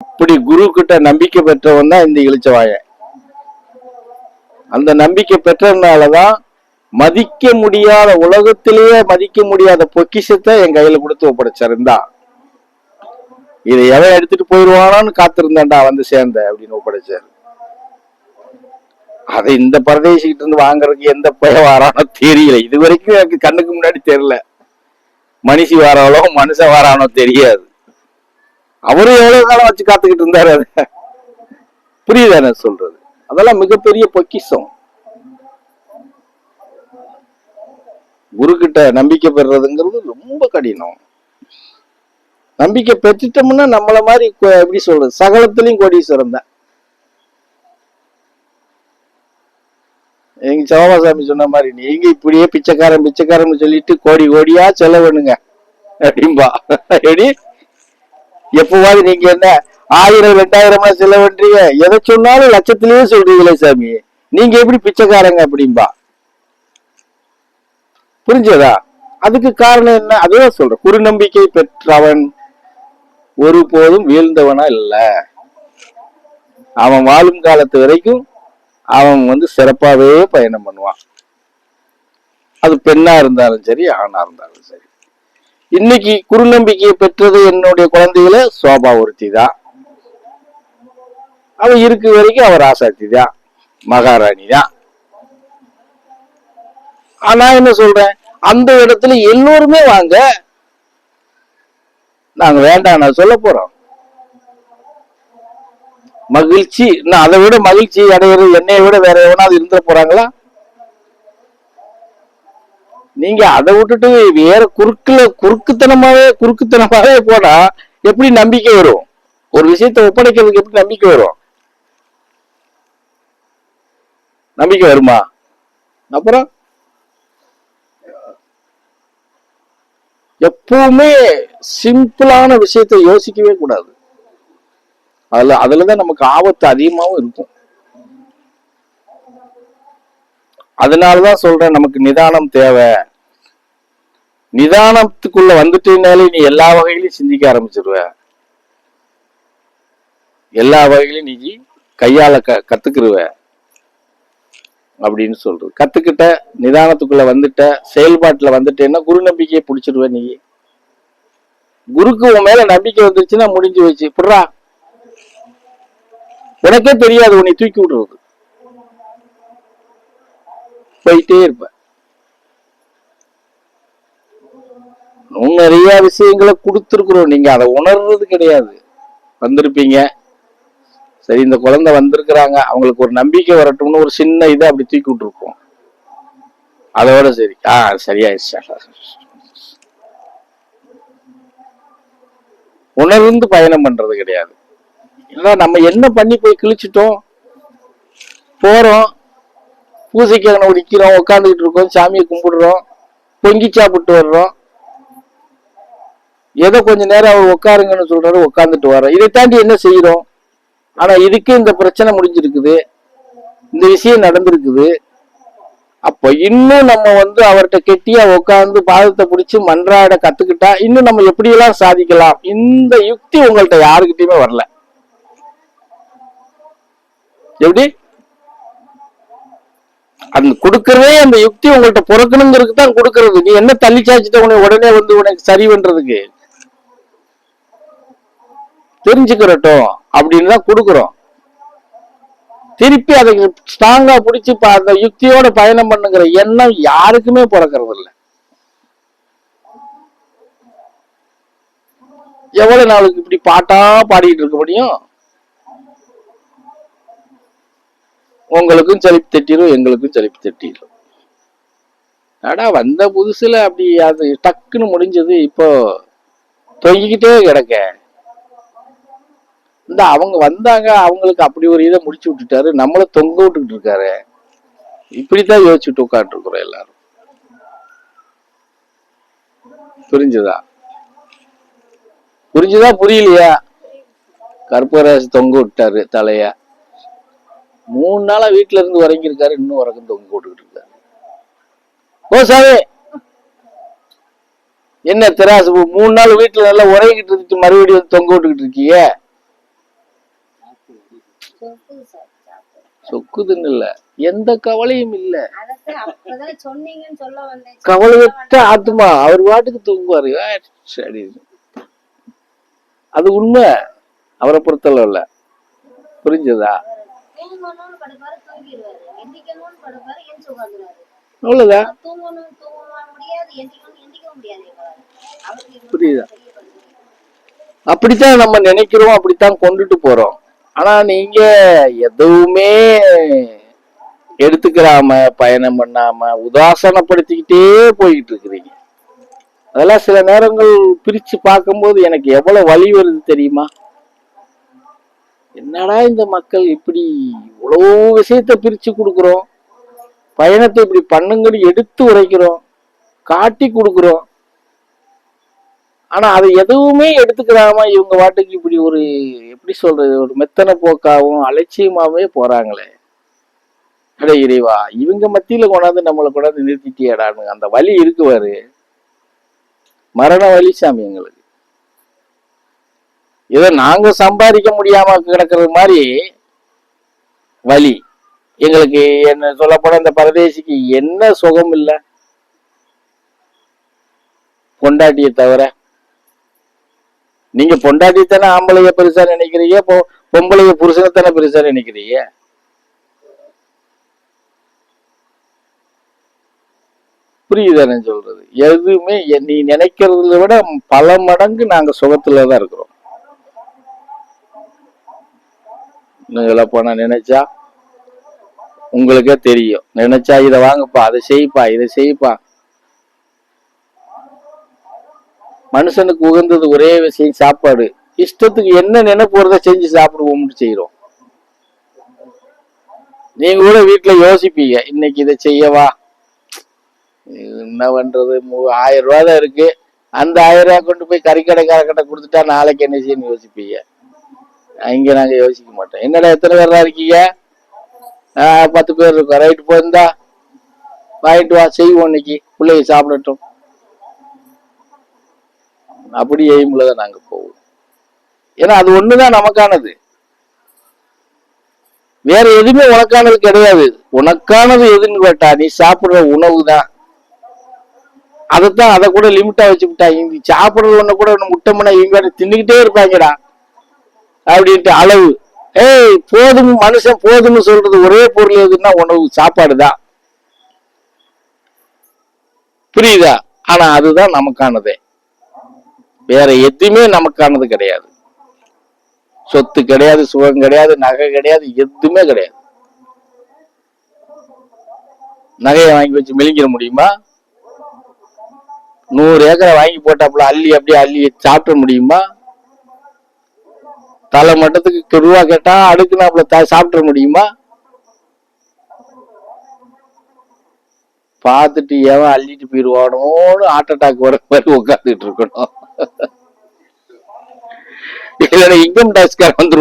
இப்படி குரு கிட்ட நம்பிக்கை பெற்றவன் தான் இந்த இளிச்சவாயன் அந்த நம்பிக்கை பெற்றதுனாலதான் மதிக்க முடியாத உலகத்திலேயே மதிக்க முடியாத பொக்கிஷத்தை என் கையில கொடுத்து ஒப்படைச்சிருந்தா. இதை எவன் எடுத்துட்டு போயிடுவானான்னு காத்திருந்தான்டா வந்து சேர்ந்த அப்படின்னு ஒப்படைச்சாரு. அதை இந்த பரதேசிக்கிட்ட இருந்து வாங்குறதுக்கு எந்த பய வாரானோ தெரியல. இது வரைக்கும் எனக்கு கண்ணுக்கு முன்னாடி தெரியல. மனுஷி வாராளோ மனுஷன் வாரானோ தெரியாது. அவரும் எவ்வளவு காலம் வச்சு காத்துக்கிட்டு இருந்தாரு அத? சொல்றது? அதெல்லாம் மிகப்பெரிய பொக்கிஷம். குரு கிட்ட நம்பிக்கை பெறுறதுங்கிறது ரொம்ப கடினம். நம்பிக்கை பெற்றுட்டோம்னா நம்மள மாதிரி எப்படி சொல்றது? சகலத்திலையும் கோடீஸ்வரம் தான். எங்க சோமாசாமி சொன்ன மாதிரி நீங்க இப்படியே பிச்சைக்காரன் பிச்சைக்காரன் சொல்லிட்டு கோடி கோடியா செலவணுங்க அப்படிம்பா. எப்படி எப்பவாவது நீங்க என்ன ஆயிரம் ரெண்டாயிரமா செலவன்றீங்க? எதை சொன்னாலும் லட்சத்திலேயே சொல்றீங்களே சாமி. நீங்க எப்படி பிச்சைக்காரங்க அப்படிம்பா புரிஞ்சதா? அதுக்கு காரணம் என்ன? அதுதான் சொல்றேன். குறுநம்பிக்கை பெற்றவன் ஒருபோதும் வீழ்ந்தவனா இல்ல. அவன் வாழும் காலத்து வரைக்கும் அவன் வந்து சிறப்பாகவே பயணம் பண்ணுவான். அது பெண்ணா இருந்தாலும் சரி ஆணா இருந்தாலும் இன்னைக்கு குறுநம்பிக்கையை பெற்றது என்னுடைய குழந்தைகள சோபா ஒருத்தி தான் அவ இருக்கு வரைக்கும் அவர் ஆசாத்தி தான் மகாராணி தான் ஆனா என்ன சொல்றேன்? அந்த இடத்துல எல்லோருமே வாங்க. நாங்க வேண்டாம் நான் சொல்ல போறோம். மகிழ்ச்சி நான் அதை விட மகிழ்ச்சி அடைகிறது என்னைய விட வேற எவனாவது இருந்துட போறாங்களா? நீங்க அதை விட்டுட்டு வேற குறுக்குல குறுக்குத்தனமாவே குறுக்குத்தனமாவே போனா எப்படி நம்பிக்கை வரும்? ஒரு விஷயத்தை ஒப்படைக்கிறதுக்கு எப்படி நம்பிக்கை வரும்? நம்பிக்கை வருமா? அப்புறம் எப்பவுமே சிம்பிளான விஷயத்தை யோசிக்கவே கூடாது. அதுல அதுலதான் நமக்கு ஆபத்து அதிகமாவும் இருக்கும். அதனாலதான் சொல்றேன் நமக்கு நிதானம் தேவை. நிதானத்துக்குள்ள வந்துட்டேனாலே நீ எல்லா வகையிலையும் சிந்திக்க ஆரம்பிச்சிருவ. எல்லா வகையிலும் நீ கையால க கத்துக்கிருவ. அப்படின்னு சொல்றது கத்துக்கிட்ட நிதானத்துக்குள்ள வந்துட்ட செயல்பாட்டுல வந்துட்டேன்னா குரு நம்பிக்கையை பிடிச்சிருவ நீ. குருக்கு உன் மேல நம்பிக்கை வந்துருச்சுன்னா முடிஞ்சு வச்சு புடுறா. உனக்கே தெரியாது உன்னை தூக்கி விடுறது போயிட்டே இருப்பேன் இன்னும் நிறைய விஷயங்களை கொடுத்துருக்குறோம். நீங்க அதை உணர்றது கிடையாது. வந்திருப்பீங்க. சரி இந்த குழந்தை வந்திருக்கிறாங்க. அவங்களுக்கு ஒரு நம்பிக்கை வரட்டும்னு ஒரு சின்ன இதை அப்படி தூக்கி விட்டுருக்கோம் அதோட சரி. ஆ சரியாயிடுச்சு. உணர்ந்து பயணம் பண்றது கிடையாது. இல்லை நம்ம என்ன பண்ணி போய் கிழிச்சிட்டோம்? போறோம். பூசைக்கு அங்கே உடிக்கிறோம் உட்காந்துக்கிட்டு இருக்கோம். சாமியை கும்பிடுறோம். பொங்கி சாப்பிட்டு வர்றோம். ஏதோ கொஞ்ச நேரம் அவர் உட்காருங்கன்னு சொல்றாரு உட்காந்துட்டு வரோம் இதை தாண்டி என்ன செய்யறோம் ஆனா இதுக்கு இந்த பிரச்சனை முடிஞ்சிருக்குது. இந்த விஷயம் நடந்திருக்குது. அப்போ இன்னும் நம்ம வந்து அவர்கிட்ட கெட்டியா உட்காந்து பாதத்தை பிடிச்சி மன்றாட கத்துக்கிட்டா இன்னும் நம்ம எப்படியெல்லாம் சாதிக்கலாம்? இந்த யுக்தி உங்கள்கிட்ட யாருக்கிட்டயுமே வரல. எப்படி? அந்த கொடுக்கறதே அந்த யுக்தி உங்கள்கிட்ட பிறக்கணுங்கிறதுக்கு தான் கொடுக்கறது. நீ என்ன தள்ளி சாய்ச்சிட்ட உனக்கு உடனே வந்து உனக்கு சரி பண்றதுக்கு? தெரிஞ்சுக்கிறட்டும் அப்படின்னு தான் கொடுக்குறோம். திருப்பி அதை ஸ்ட்ராங்கா பிடிச்சி அந்த யுக்தியோட பயணம் பண்ணுங்கிற எண்ணம் யாருக்குமே பிறக்கிறது இல்லை எவ்வளவு நாளுக்கு இப்படி பாட்டா பாடிட்டு இருக்க முடியும்? உங்களுக்கும் செழிப்பு தட்டிடும் எங்களுக்கும் செழிப்பு தட்டிடும் அடா வந்த புதுசுல அப்படி அது டக்குன்னு முடிஞ்சது இப்போ தொங்கிக்கிட்டே கிடக்க. இந்த அவங்க வந்தாங்க அவங்களுக்கு அப்படி ஒரு இதை முடிச்சு விட்டுட்டாரு. நம்மள தொங்க விட்டுக்கிட்டு இருக்காரு. இப்படித்தான் யோசிச்சுட்டு உட்காந்துருக்குறோம் எல்லாரும். புரிஞ்சுதா? புரிஞ்சுதா? புரியலையா? கற்பகராசி தொங்க விட்டாரு தலைய. மூணு நாளா வீட்டுல இருந்து உறங்கியிருக்காரு இன்னும் உறக்கம் தொங்க விட்டுக்கிட்டு இருக்காரு. ஓ சாமி! என்ன திராசு மூணு நாள் வீட்டுல நல்லா உறங்கிட்டு இருந்துட்டு மறுபடியும் தொங்க விட்டுக்கிட்டு இருக்கியே? சொக்குதுன்னு இல்ல எந்த கவலையும் இல்ல. கவலையற்ற ஆத்மா. அவர் பாட்டுக்கு தூங்குவாரு. சரி அது உண்மை. அவரை பொறுத்தளவுல புரிஞ்சதா? அவ்வளவுதான் இது புரியுதா? அப்படித்தான் நம்ம நினைக்கிறோம் அப்படித்தான் கொண்டுட்டு போறோம். ஆனா நீங்க எதுவுமே எடுத்துக்கிறாம பயணம் பண்ணாம உதாசனப்படுத்திக்கிட்டே போய்கிட்டு இருக்கிறீங்க அதெல்லாம் சில நேரங்கள் பிரிச்சு பார்க்கும்போது எனக்கு எவ்வளவு வழி வருது தெரியுமா? என்னடா இந்த மக்கள் இப்படி இவ்வளவு விஷயத்த பிரிச்சு கொடுக்குறோம்? பயணத்தை இப்படி பண்ணுங்கன்னு எடுத்து உரைக்கிறோம். காட்டி கொடுக்குறோம். ஆனா அதை எதுவுமே எடுத்துக்கிறாம இவங்க வாட்டுக்கு இப்படி ஒரு எப்படி சொல்றது ஒரு மெத்தன போக்காவும் அலட்சியமாவே போறாங்களே. அட இறைவா இவங்க மத்தியில கொண்டாந்து நம்மளை கொண்டாந்து நிறுத்திட்டியாடான்னு அந்த வலி இருக்குவாரு மரண வலி சாமி எங்களுக்கு. இதை நாங்க சம்பாதிக்க முடியாம கிடக்கிறது மாதிரி வலி. எங்களுக்கு என்ன சொல்லப்போன இந்த பரதேசிக்கு என்ன சுகம் இல்லை பொண்டாட்டியை தவிர நீங்க பொண்டாட்டி தானே ஆம்பளைய பெருசா நினைக்கிறீங்க பொம்பளைய புருஷனை தானே பெருசா நினைக்கிறீங்க? புரியுதா நான் சொல்றது? எதுவுமே நீ நினைக்கிறத விட பல மடங்கு நாங்க சுகத்துல தான் இருக்கிறோம். இன்னும் போனா நினைச்சா? உங்களுக்கே தெரியும். நினைச்சா இதை வாங்கப்பா அதை செய்ப்பா இதை செய்ப்பா. மனுஷனுக்கு உகந்தது ஒரே விஷயம் சாப்பாடு. இஷ்டத்துக்கு என்ன நினைப்பு வருதோ செஞ்சு சாப்பிடுவோம்னு செய்யறோம் நீங்க கூட வீட்டுல யோசிப்பீங்க இன்னைக்கு இதை செய்யவா? என்ன பண்றது? ஆயிரம் ரூபா தான் இருக்கு. அந்த ஆயிரம் ரூபா கொண்டு போய் கறிக்கடைக்காரக்கிட்ட கொடுத்துட்டா நாளைக்கு என்ன செய்யணும் யோசிப்பீங்க? இங்க நாங்க யோசிக்க மாட்டோம். என்னடா எத்தனை பேர் இருக்கீங்க? பத்து பேர் இருக்கோம். ரைட்டு போயிருந்தா வாங்கிட்டு வா செய்வோம் இன்னைக்கு. பிள்ளைங்க சாப்பிடட்டும். அப்படி எய்ம்ல தான் நாங்க போவோம். ஏன்னா அது ஒண்ணுதான் நமக்கானது. வேற எதுவுமே உனக்கானது கிடையாது. உனக்கானது எதுன்னு கேட்டா நீ சாப்பிடுற உணவு தான். அதைத்தான் அதை கூட லிமிட்டா வச்சுக்கிட்டாங்க. நீ சாப்பிடுறது ஒண்ணு கூட ஒண்ணு முட்டை மணி இவங்க வேற தின்னுக்கிட்டே இருப்பாங்கடா. அப்படின்ட்டு அளவு. ஏய் போதும் மனுஷன் போதும்னு சொல்றது ஒரே பொருள் எதுன்னா உணவு சாப்பாடு தான். புரியுதா? ஆனா அதுதான் நமக்கானதே. வேற எதுவுமே நமக்கானது கிடையாது. சொத்து கிடையாது சுகம் கிடையாது நகை கிடையாது எதுவுமே கிடையாது. நகையை வாங்கி வச்சு மெலிங்கிற முடியுமா? நூறு ஏக்கரை வாங்கி போட்டாப்புல அள்ளி அப்படியே அள்ளி சாப்பிட முடியுமா? தலை மட்டத்துக்கு ரூபா கேட்டா அடுக்குனாப்புல த சாப்பிட முடியுமா? பார்த்துட்டு எவன் அள்ளிட்டு போயிடுவானோன்னு ஹார்ட் அட்டாக் வர மாதிரி உட்காந்துட்டு இருக்கணும். இல்லைன்னா இன்கம் டேக்ஸ்கார வந்துருவான்